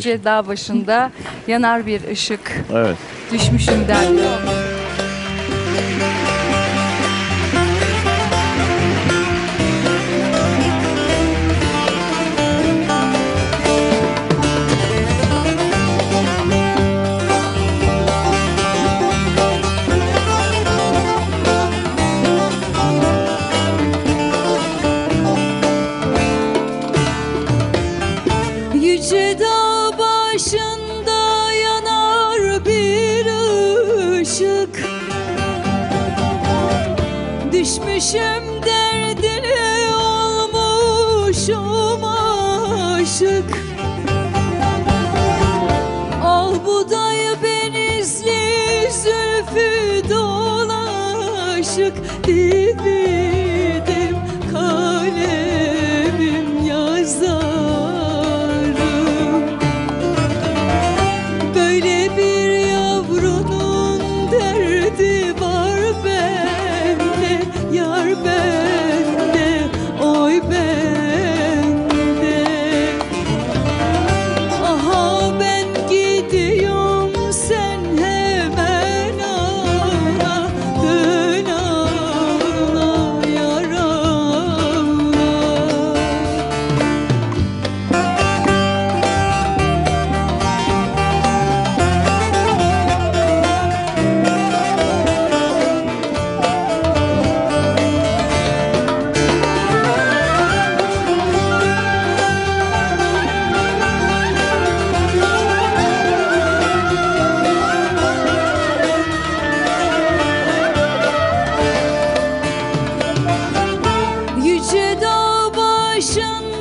yüce dağ başında yanar bir ışık Evet. düşmüşüm derdi. Yüce dağ Düşmüşüm derdine olmuşum aşık. Al buday benizli zülfü dolaşık. Dividim dağ